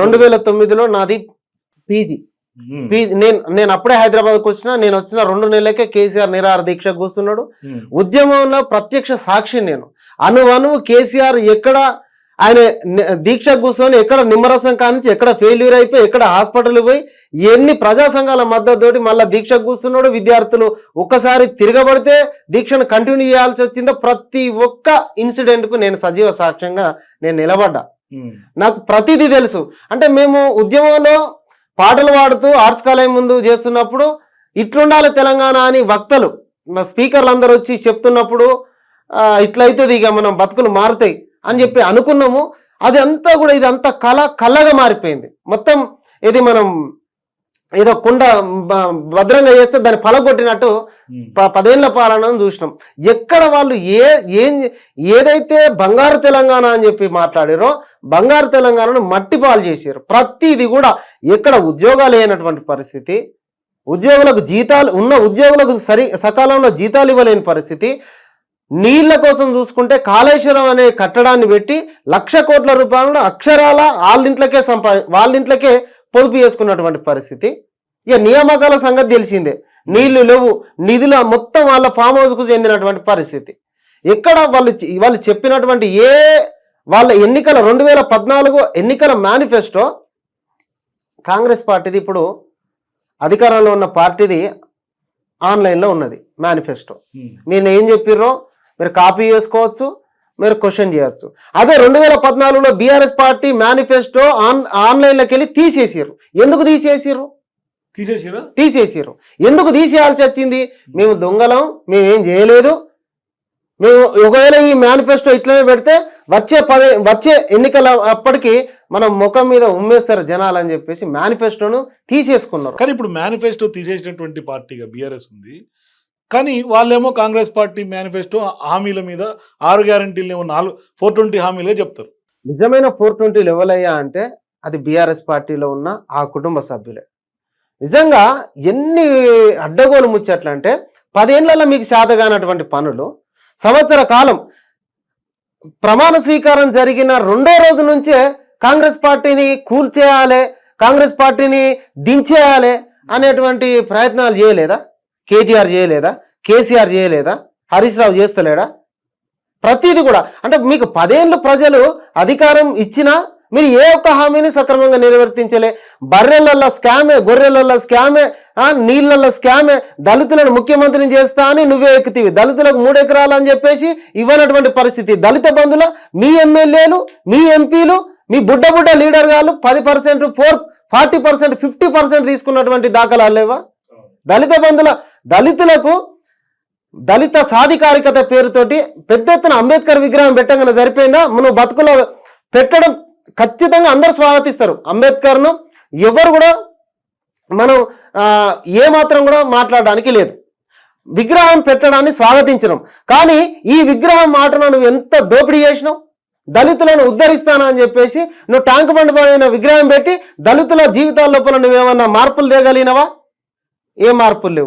రెండు వేల తొమ్మిదిలో నాది పీజీ నేను నేను అప్పుడే హైదరాబాద్కి వచ్చిన నేను వచ్చిన రెండు నెలలకే కేసీఆర్ నిరాహార దీక్ష కూర్చున్నాడు. ఉద్యమంలో ప్రత్యక్ష సాక్షి నేను. అణువణువు కేసీఆర్ ఎక్కడ ఆయన దీక్ష కూర్చొని ఎక్కడ నిమ్మరసం కానించి ఎక్కడ ఫెయిల్యూర్ అయిపోయి ఎక్కడ హాస్పిటల్ పోయి ఎన్ని ప్రజా సంఘాల మద్దతుతోటి మళ్ళీ దీక్ష కూర్చున్నాడు. విద్యార్థులు ఒక్కసారి తిరగబడితే దీక్షను కంటిన్యూ చేయాల్సి వచ్చిందో ప్రతి ఒక్క ఇన్సిడెంట్కు నేను సజీవ సాక్ష్యంగా నేను నిలబడ్డా. నాకు ప్రతిదీ తెలుసు. అంటే మేము ఉద్యమంలో పాటలు పాడుతూ ఆర్ట్స్ కాలేజ్ ముందు చేస్తున్నప్పుడు ఇట్లుండాలి తెలంగాణ అని వక్తలు. మా స్పీకర్లు అందరూ వచ్చి చెప్తున్నప్పుడు ఆ, ఇట్లయితుంది ఇక మనం బతుకులు మారుతాయి అని చెప్పి అనుకున్నాము. అది అంతా కూడా ఇది అంతా కళ కళగా మారిపోయింది. మొత్తం ఇది మనం ఏదో కుండ భద్రంగా చేస్తే దాన్ని పలగొట్టినట్టు పదేళ్ళ పాలనను చూసినాం. ఎక్కడ వాళ్ళు ఏ ఏం ఏదైతే బంగారు తెలంగాణ అని చెప్పి మాట్లాడారో బంగారు తెలంగాణను మట్టి పాలు చేశారు. ప్రతిది కూడా ఎక్కడ ఉద్యోగాలు లేనటువంటి పరిస్థితి ఉద్యోగులకు జీతాలు ఉన్న ఉద్యోగులకు సరి సకాలంలో జీతాలు ఇవ్వలేని పరిస్థితి నీళ్ళ కోసం చూసుకుంటే కాళేశ్వరం అనే కట్టడాన్ని పెట్టి లక్ష కోట్ల రూపాయలను అక్షరాల వాళ్ళింట్లకే సంపా వాళ్ళింట్లకే పొదుపు చేసుకున్నటువంటి పరిస్థితి. ఇక నియామకాల సంగతి తెలిసిందే. నీళ్ళు లేవు. నిధుల మొత్తం వాళ్ళ ఫామ్ హౌస్కు చెందినటువంటి పరిస్థితి. ఎక్కడ వాళ్ళు వాళ్ళు చెప్పినటువంటి ఏ వాళ్ళ ఎన్నికల రెండు వేల పద్నాలుగు ఎన్నికల మేనిఫెస్టో కాంగ్రెస్ పార్టీది ఇప్పుడు అధికారంలో ఉన్న పార్టీది ఆన్లైన్లో ఉన్నది. మేనిఫెస్టో ఉమ్, మీరు ఏం చెప్పిర్రో మీరు కాపీ చేసుకోవచ్చు. మీరు క్వశ్చన్ చేయొచ్చు. అదే రెండు వేల పద్నాలుగులో బీఆర్ఎస్ పార్టీ మేనిఫెస్టో ఆన్ ఆన్లైన్లోకి వెళ్ళి తీసేసారు ఎందుకు తీసేసారు తీసేసిరా తీసేసారు ఎందుకు తీసేయాల్సి వచ్చింది? మేము దొంగలం మేము ఏం చేయలేదు. మేము ఒకవేళ ఈ మేనిఫెస్టో ఇట్లనే పెడితే వచ్చే పదే వచ్చే ఎన్నికల అప్పటికి మనం ముఖం మీద ఉమ్మేస్తారు జనాలు అని చెప్పేసి మేనిఫెస్టోను తీసేసుకున్నారు. కానీ ఇప్పుడు మేనిఫెస్టో తీసేసినటువంటి పార్టీగా బీఆర్ఎస్ ఉంది. కానీ వాళ్ళేమో కాంగ్రెస్ పార్టీ మేనిఫెస్టో హామీల మీద ఆరు గ్యారంటీలు ఏమో నాలుగు ఫోర్ ట్వంటీ హామీలే చెప్తారు. నిజమైన ఫోర్ ట్వంటీ ఎవరయ్యా అంటే అది బీఆర్ఎస్ పార్టీలో ఉన్న ఆ కుటుంబ సభ్యులే. నిజంగా ఎన్ని అడ్డగోలు ముచ్చట్లంటే పదేళ్ళలో మీకు శాతగానటువంటి పనులు సంవత్సర కాలం ప్రమాణ స్వీకారం జరిగిన రెండో రోజు నుంచే కాంగ్రెస్ పార్టీని కూల్చేయాలి కాంగ్రెస్ పార్టీని దించేయాలి అనేటువంటి ప్రయత్నాలు చేయలేదా? కేటీఆర్ చేయలేదా? కేసీఆర్ చేయలేదా? హరీష్ రావు చేస్తలేడా? ప్రతిదీ కూడా. అంటే మీకు పదేళ్ళు ప్రజలు అధికారం ఇచ్చినా మీరు ఏ ఒక్క హామీని సక్రమంగా నిర్వర్తించలే. బర్రెలల్లో స్కామే గొర్రెలల్లో స్కామే నీళ్ళల్లో స్కామే దళితులను ముఖ్యమంత్రిని చేస్తా అని నువ్వే ఎక్కుతీవి. దళితులకు మూడు ఎకరాలు అని చెప్పేసి ఇవ్వనటువంటి పరిస్థితి. దళిత బంధుల మీ ఎమ్మెల్యేలు మీ ఎంపీలు మీ బుడ్డ బుడ్డ లీడర్ గారు పది percent four forty percent fifty percent తీసుకున్నటువంటి దాఖలాలు లేవా? దళిత బంధుల దళితులకు దళిత సాధికారికత పేరుతోటి పెద్ద ఎత్తున అంబేద్కర్ విగ్రహం పెట్టగానే సరిపోయిందా? మనం బతుకులో పెట్టడం ఖచ్చితంగా అందరు స్వాగతిస్తారు. అంబేద్కర్ను ఎవరు కూడా మనం ఆ, ఏ మాత్రం కూడా మాట్లాడడానికి లేదు. విగ్రహం పెట్టడాన్ని స్వాగతించడం. కానీ ఈ విగ్రహం మాటను నువ్వు ఎంత దోపిడీ చేసినావు? దళితులను ఉద్ధరిస్తానని చెప్పేసి నువ్వు ట్యాంక్ బండ్ పైన విగ్రహం పెట్టి దళితుల జీవితాల లోపల నువ్వేమన్నా మార్పులు తేగలిగినవా? ఏ మార్పులు లేవు.